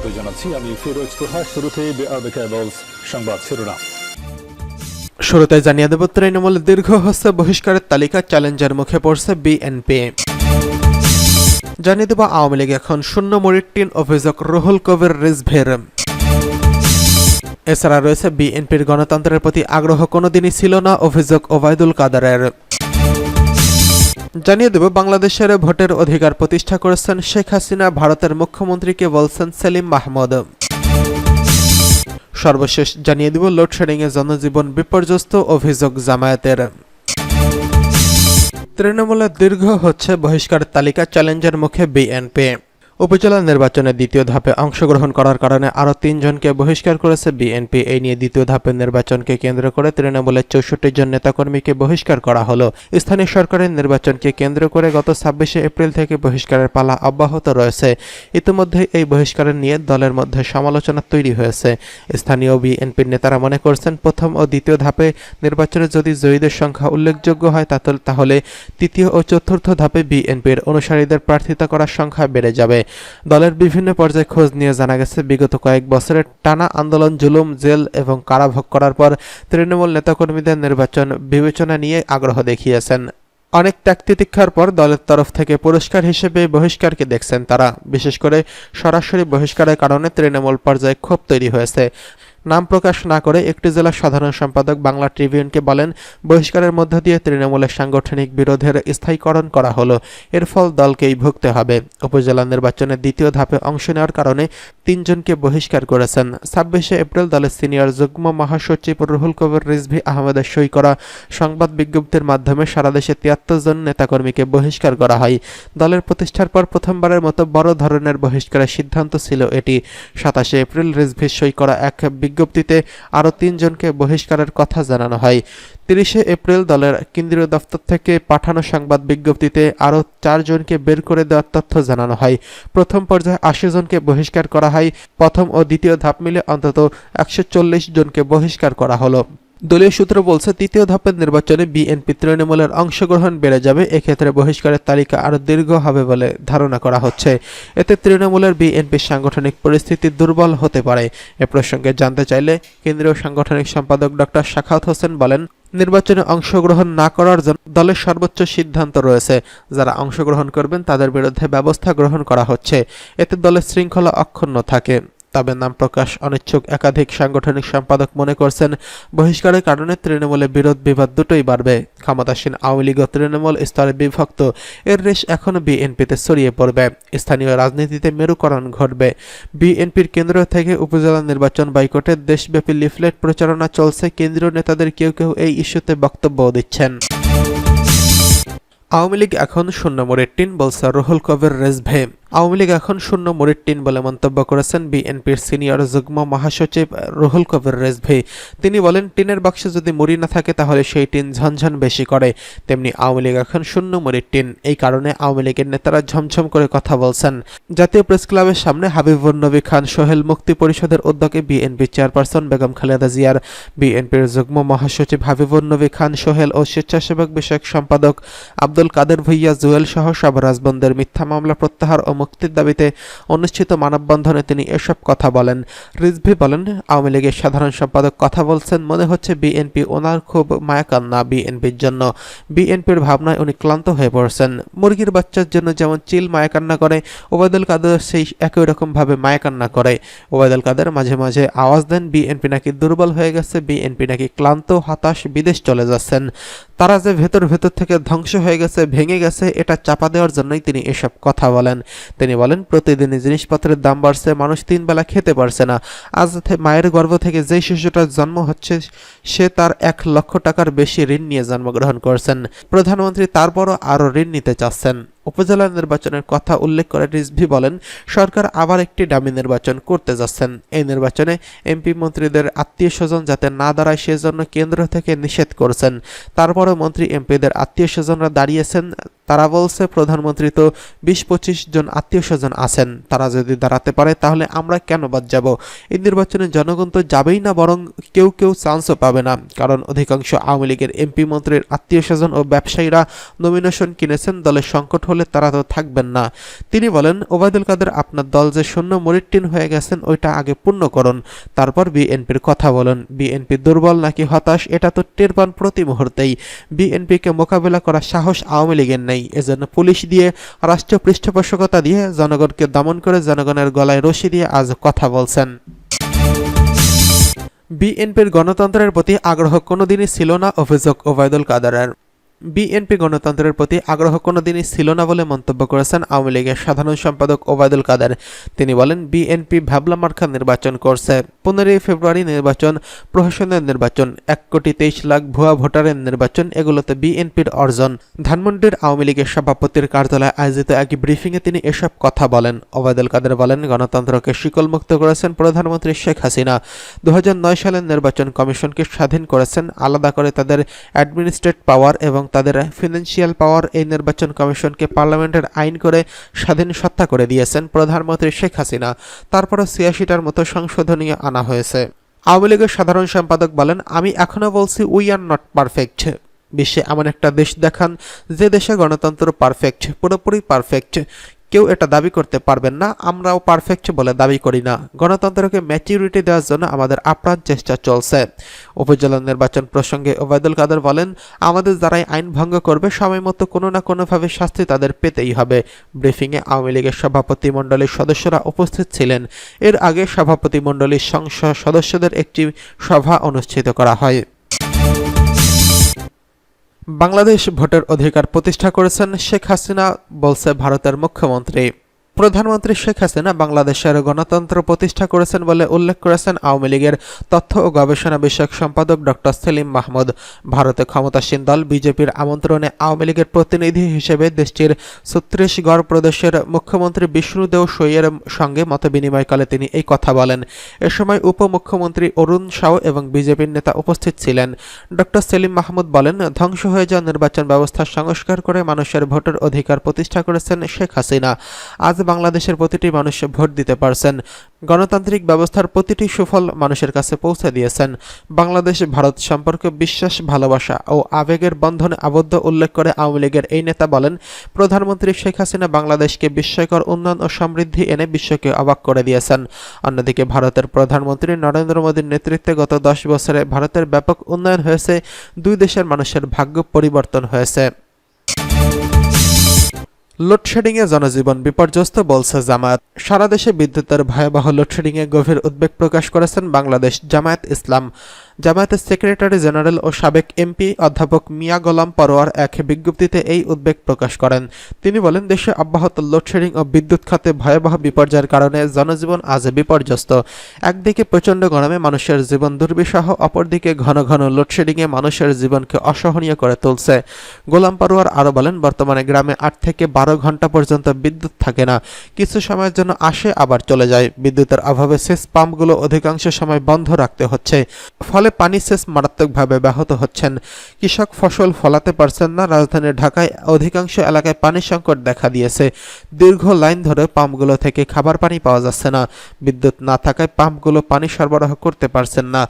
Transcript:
স্বাগত জানাচ্ছি। আমি ফিরোজ তোহা। শুরুতে সংবাদ শিরোনাম। শুরুতে জানিয়ে দেব, তৃণমূল দীর্ঘ হস্তে বহিষ্কারের তালিকা চ্যালেঞ্জের মুখে পড়ছে বিএনপি। জানিয়ে দেব, আওয়ামী লীগ এখন শূন্য মরির তিন অভিযোগ, রুহুল কবির রিজভের। এছাড়া রয়েছে বিএনপির গণতন্ত্রের প্রতি আগ্রহ কোনোদিনই ছিল না, অভিযোগ ওবায়দুল কাদারের। জানিয়ে দেব, বাংলাদেশের ভোটের অধিকার প্রতিষ্ঠা করেছেন শেখ হাসিনা, ভারতের মুখ্যমন্ত্রীকে বলছেন সেলিম মাহমুদ। সর্বশেষ জানিয়ে দিব, লোডশেডিংয়ে জনজীবন বিপর্যস্ত অভিযোগ জামায়াতের। তৃণমূলের দীর্ঘ হচ্ছে বহিষ্কার তালিকা চ্যালেঞ্জের মুখে বিএনপি। উপজেলা নির্বাচনে দ্বিতীয় ধাপে অংশগ্রহণ করার কারণে আরও তিনজনকে বহিষ্কার করেছে বিএনপি। এই নিয়ে দ্বিতীয় ধাপের নির্বাচনকে কেন্দ্র করে তৃণমূলের চৌষট্টি জন নেতাকর্মীকে বহিষ্কার করা হলো। স্থানীয় সরকারের নির্বাচনকে কেন্দ্র করে গত ছাব্বিশে এপ্রিল থেকে বহিষ্কারের পালা অব্যাহত রয়েছে। ইতিমধ্যে এই বহিষ্কারের নিয়ে দলের মধ্যে সমালোচনা তৈরি হয়েছে। স্থানীয় বিএনপির নেতারা মনে করছেন, প্রথম ও দ্বিতীয় ধাপে নির্বাচনে যদি জয়ীদের সংখ্যা উল্লেখযোগ্য হয় তাহলে তৃতীয় ও চতুর্থ ধাপে বিএনপির অনুসারীদের প্রার্থিতা করার সংখ্যা বেড়ে যাবে। দলের বিভিন্ন পর্যায়ে খোঁজ নিয়ে জানা গেছে, বিগত কয়েক বছরের টানা আন্দোলন, জুলুম, জেল এবং কারাভোগ করার পর তৃণমূল নেতাকর্মীদের নির্বাচন বিবেচনা নিয়ে আগ্রহ দেখিয়েছেন। অনেক ত্যাগ পর দলের তরফ থেকে পুরস্কার হিসেবে বহিষ্কারকে দেখছেন তারা। বিশেষ করে সরাসরি বহিষ্কারের কারণে তৃণমূল পর্যায়ে ক্ষোভ তৈরি হয়েছে। নাম প্রকাশ না করে একটি জেলার সাধারণ সম্পাদক বাংলা ট্রিবিউনকে বলেন, বহিষ্কারের মধ্য দিয়ে তৃণমূলের সাংগঠনিক বিরোধের স্থায়ীকরণ করা হলো। এর ফল দলকেই ভুগতে হবে। উপজেলা নির্বাচনের দ্বিতীয় ধাপে অংশ নেওয়ার কারণে তিনজনকে বহিষ্কার করেছেন। ছাব্বিশে এপ্রিল দলের সিনিয়র যুগ্ম মহাসচিব রুহুল কবির রিজভি আহমেদের সই করা সংবাদ বিজ্ঞপ্তির মাধ্যমে সারা দেশে তিয়াত্তর জন নেতাকর্মীকে বহিষ্কার করা হয়। দলের প্রতিষ্ঠার পর প্রথমবারের মতো বড় ধরনের বহিষ্কারের সিদ্ধান্ত ছিল এটি। সাতাশে এপ্রিল রিজভি সই করা এক বিজ্ঞপ্তিতে আরও তিনজনকে বহিষ্কারের কথা জানানো হয়। তিরিশে এপ্রিল দলের কেন্দ্রীয় দপ্তর থেকে পাঠানো সংবাদ বিজ্ঞপ্তিতে আরও চারজনকে বের করে দেওয়ার তথ্য জানানো হয়। প্রথম পর্যায়ে আশি জনকে বহিষ্কার করা হয়। প্রথম ও দ্বিতীয় ধাপ মিলে অন্তত একশো চল্লিশ জনকে বহিষ্কার করা হলো। দলীয় সূত্র বলছে, তৃতীয় ধাপের নির্বাচনে বিএনপি তৃণমূলের অংশগ্রহণ বেড়ে যাবে। এক্ষেত্রে বহিষ্কারের তালিকা আরও দীর্ঘ হবে বলে ধারণা করা হচ্ছে। এতে তৃণমূলের বিএনপির সাংগঠনিক পরিস্থিতি দুর্বল হতে পারে। এ প্রসঙ্গে জানতে চাইলে কেন্দ্রীয় সাংগঠনিক সম্পাদক ডক্টর শাখাত হোসেন বলেন, নির্বাচনে অংশগ্রহণ না করার জন্য দলের সর্বোচ্চ সিদ্ধান্ত রয়েছে। যারা অংশগ্রহণ করবেন, তাদের বিরুদ্ধে ব্যবস্থা গ্রহণ করা হচ্ছে। এতে দলের শৃঙ্খলা অক্ষুণ্ণ থাকে। তবে নাম প্রকাশ অনিচ্ছুক একাধিক সাংগঠনিক সম্পাদক মনে করছেন, বহিষ্কারের কারণে তৃণমূলে বিরোধ বিবাদ দুটোই বাড়বে। ক্ষমতাসীন আওয়ামী লীগ তৃণমূল স্তরে বিভক্ত, এর রেশ এখনও বিএনপিতে ছড়িয়ে পড়বে। স্থানীয় রাজনীতিতে মেরুকরণ ঘটবে। বিএনপির কেন্দ্র থেকে উপজেলা নির্বাচন বাইকটের দেশব্যাপী লিফলেট প্রচারণা চলছে। কেন্দ্রীয় নেতাদের কেউ কেউ এই ইস্যুতে বক্তব্য দিচ্ছেন। আওয়ামী লীগ এখন শূন্য মোড়ের টিন বলছে রুহুল কবির রেজভে আওয়ামী লীগ এখন শূন্য মোড়ের টিন বলে মন্তব্য করেছেন বিএনপির সিনিয়র যুগ্ম মহাসচিব রুহুল কবির রেজভি। তিনি বলেন, টিনের বাক্সে যদি মুড়ি না থাকে, তাহলে সেই টিন ঝনঝন বেশি করে। তেমনি আওয়ামী লীগ এখন শূন্য মুড়ির টিন এই কারণে আওয়ামী লীগের নেতারা ঝমঝম করে কথা বলছেন। জাতীয় প্রেস ক্লাবের সামনে হাবিবুর নবী খান, সোহেল মুক্তি পরিষদের উদ্যোগে বিএনপি চেয়ারপারসন বেগম খালেদা জিয়ার, বিএনপির যুগ্ম মহাসচিব হাবিবুর নবী খান, সোহেল ও স্বেচ্ছাসেবক বিষয়ক সম্পাদক আব্দুল কাদের ভুইয়া জুয়েল সহ সব রাজবন্দের মিথ্যা মামলা প্রত্যাহার ও মুক্তির দাবিতে অনুষ্ঠিত মানববন্ধনে তিনি এসব কথা বলেন। রিজভি বলেন, আওয়ামী লীগের সাধারণ সম্পাদক কথা বলছেন মনে হচ্ছে বিএনপি ওনার খুব মায়াকান্না বিএনপির জন্য। বিএনপির ভাবনায় উনি ক্লান্ত হয়ে পড়ছেন। মুরগির বাচ্চার জন্য যেমন চিল মায়াকান্না করে, ওবায়দুল কাদের সেই একই রকম ভাবে মায়াকান্না করে। ওবায়দুল কাদের মাঝে মাঝে আওয়াজ দেন, বিএনপি নাকি দুর্বল হয়ে গেছে, বিএনপি নাকি ক্লান্ত, হতাশ, বিদেশ চলে যাচ্ছেন। তারা যে ভেতর ভেতর থেকে ধ্বংস হয়ে গেছে, ভেঙে গেছে, এটা চাপা দেওয়ার জন্যই তিনি এসব কথা বলেন। তিনি বলেন, প্রতিদিনই জিনিসপত্রের দাম বাড়ছে, মানুষ তিন বেলা খেতে পারছে না। আজ মায়ের গর্ভ থেকে যেই শিশুটার জন্ম হচ্ছে, সে তার এক লক্ষ টাকার বেশি ঋণ নিয়ে জন্মগ্রহণ করছেন। প্রধানমন্ত্রী তারপরও আরও ঋণ নিতে চাচ্ছেন। উপজেলা নির্বাচনের কথা উল্লেখ করে রিজভি বলেন, সরকার আবার একটি ডামি নির্বাচন করতে যাচ্ছেন। এই নির্বাচনে এমপি মন্ত্রীদের আত্মীয় স্বজন যাতে না দাঁড়ায়, সেজন্য কেন্দ্র থেকে নিষেধ করছেন। তারপরও মন্ত্রী এমপিদের আত্মীয় স্বজনরা দাঁড়িয়েছেন তারা বলছে, প্রধানমন্ত্রী তো বিশ পঁচিশ জন আত্মীয় স্বজন আছেন। তারা যদি দাঁড়াতে পারে, তাহলে আমরা কেন বাদ যাব? এই নির্বাচনে জনগণ তো যাবেই না, বরং কেউ কেউ চান্সও পাবে না। কারণ অধিকাংশ আওয়ামী লীগের এমপি মন্ত্রীর আত্মীয় স্বজন ও ব্যবসায়ীরা নমিনেশন কিনেছেন, দলের সংকট হলে তারা তো থাকবেন না। তিনি বলেন, ওবায়দুল কাদের, আপনার দল যে শূন্য মরিট্টিন হয়ে গেছেন, ওইটা আগে পূর্ণ করুন। তারপর বিএনপির কথা বলুন। বিএনপি দুর্বল নাকি হতাশ, এটা তো টের পান প্রতি মুহূর্তেই। বিএনপিকে মোকাবেলা করার সাহস আওয়ামী লীগের নেই। এজন্য পুলিশ দিয়ে, রাষ্ট্রীয় পৃষ্ঠপোষকতা দিয়ে জনগণকে দমন করে জনগণের গলায় রশি দিয়ে আজ কথা বলছেন। বিএনপির গণতন্ত্রের প্রতি আগ্রহ কোনোদিনই ছিল না, অভিযোগ ওবায়দুল কাদারের। বিএনপি গণতন্ত্রের প্রতি আগ্রহ কোনোদিনই ছিল না বলে মন্তব্য করেছেন আওয়ামী লীগের সাধারণ সম্পাদক ওবায়দুল কাদের। তিনি বলেন, বিএনপি ভ্যাবলা মার্কা নির্বাচন করছে। পনেরোই ফেব্রুয়ারি নির্বাচন, প্রহসনের নির্বাচন, এক কোটি তেইশ লাখ ভুয়া ভোটারের নির্বাচন, এগুলোতে বিএনপির অর্জন। ধানমন্ডির আওয়ামী লীগের সভাপতির কার্যালয়ে আয়োজিত এক ব্রিফিংয়ে তিনি এসব কথা বলেন। ওবায়দুল কাদের বলেন, গণতন্ত্রকে শিকলমুক্ত করেছেন প্রধানমন্ত্রী শেখ হাসিনা। দু হাজার নয় সালের নির্বাচন কমিশনকে স্বাধীন করেছেন, আলাদা করে তাদের অ্যাডমিনিস্ট্রেট পাওয়ার এবং তাদের ফিনান্সিয়াল পাওয়ার এই নির্বাচন কমিশনকে পার্লামেন্টের আইন করে স্বাধীন সত্তা করে দিয়েছেন প্রধানমন্ত্রী শেখ হাসিনা। তারপরও ছিয়াশিটার মতো সংশোধনীয় আনা হয়েছে। আওয়ামী লীগের সাধারণ সম্পাদক বলেন, আমি এখনও বলছি উই আর নট পারফেক্ট বিশ্বে এমন একটা দেশ দেখান যে দেশে গণতন্ত্র পারফেক্ট পুরোপুরি পারফেক্ট কেউ এটা দাবি করতে পারবেন না, আমরাও পারফেক্ট বলে দাবি করি না। গণতন্ত্রকে ম্যাচিউরিটি দেওয়ার জন্য আমাদের আপ্রাণ চেষ্টা চলছে। উপজেলা নির্বাচন প্রসঙ্গে ওবায়দুল কাদের বলেন, আমাদের যারাই আইন ভঙ্গ করবে, সময় মতো কোনো না কোনোভাবে শাস্তি তাদের পেতেই হবে। ব্রিফিংয়ে আওয়ামী লীগের সভাপতি মণ্ডলীর সদস্যরা উপস্থিত ছিলেন। এর আগে সভাপতি মণ্ডলীর সংসদ সদস্যদের একটি সভা অনুষ্ঠিত করা হয়। বাংলাদেশ ভোটের অধিকার প্রতিষ্ঠা করেছেন শেখ হাসিনা বলছে ভারতের মুখ্যমন্ত্রী। প্রধানমন্ত্রী শেখ হাসিনা বাংলাদেশের গণতন্ত্র প্রতিষ্ঠা করেছেন বলে উল্লেখ করেছেন আওয়ামী লীগের তথ্য ও গবেষণা বিষয়ক সম্পাদক ডক্টর সেলিম মাহমুদ। ভারতে ক্ষমতাসীন দল বিজেপির আমন্ত্রণে আওয়ামী লীগের প্রতিনিধি হিসেবে দেশটির ছত্রিশগড় প্রদেশের মুখ্যমন্ত্রী বিষ্ণুদেও সইয়ের সঙ্গে মতবিনিময়কালে তিনি এই কথা বলেন। এ সময় উপমুখ্যমন্ত্রী অরুণ সাউ এবং বিজেপির নেতা উপস্থিত ছিলেন। ডক্টর সেলিম মাহমুদ বলেন, ধ্বংস হয়ে যাওয়া নির্বাচন ব্যবস্থা সংস্কার করে মানুষের ভোটের অধিকার প্রতিষ্ঠা করেছেন শেখ হাসিনা। আজ বাংলাদেশের প্রতিটি মানুষ ভোট দিতে পারছেন। গণতান্ত্রিক ব্যবস্থার প্রতিটি সুফল মানুষের কাছে পৌঁছে দিয়েছেন। বাংলাদেশ, ভারত সম্পর্কে বিশ্বাস, ভালোবাসা ও আবেগের বন্ধনে আবদ্ধ উল্লেখ করে আওয়ামী লীগের এই নেতা বলেন, প্রধানমন্ত্রী শেখ হাসিনা বাংলাদেশকে বিস্ময়কর উন্নয়ন ও সমৃদ্ধি এনে বিশ্বকে অবাক করে দিয়েছেন। অন্যদিকে ভারতের প্রধানমন্ত্রী নরেন্দ্র মোদীর নেতৃত্বে গত দশ বছরে ভারতের ব্যাপক উন্নয়ন হয়েছে। দুই দেশের মানুষের ভাগ্য পরিবর্তন হয়েছে। লোডশেডিংয়ে জনজীবন বিপর্যস্ত, বলছে জামায়াত। সারা দেশে বিদ্যুতের ভয়াবহ লোডশেডিংয়ে গভীর উদ্বেগ প্রকাশ করেছেন বাংলাদেশ জামায়াত ইসলাম। জামায়াতের সেক্রেটারি জেনারেল ও সাবেক এমপি অধ্যাপক মিয়া গোলাম পরোয়ার এক বিজ্ঞপ্তিতে এই উদ্বেগ প্রকাশ করেন। তিনি বলেন, দেশে অব্যাহত লোডশেডিং ও বিদ্যুৎ খাতে ভয়াবহ বিপর্যয়ের কারণে জনজীবন আজ বিপর্যস্ত। একদিকে প্রচণ্ড গরমে মানুষের জীবন দুর্বিষহ, অপরদিকে ঘন ঘন লোডশেডিংয়ে মানুষের জীবনকে অসহনীয় করে তুলছে। গোলাম পরোয়ার আরও বলেন, বর্তমানে গ্রামে আট থেকে বারো ঘণ্টা পর্যন্ত বিদ্যুৎ থাকে না। কিছু সময়ের জন্য আসে, আবার চলে যায়। বিদ্যুতের অভাবে সেচ পাম্পগুলো অধিকাংশ সময় বন্ধ রাখতে হচ্ছে। ফলে পানি সেচ মারাত্মকভাবে ব্যাহত হচ্ছেন। কৃষক ফসল ফলাতে পারছেন না। রাজধানী ঢাকায় অধিকাংশ এলাকায় পানি সংকট দেখা দিয়েছে। দীর্ঘ লাইন ধরে পাম্পগুলো থেকে খাবার পানি পাওয়া যাচ্ছে না। বিদ্যুৎ না থাকায় পাম্পগুলো পানি সরবরাহ করতে পারছেন না।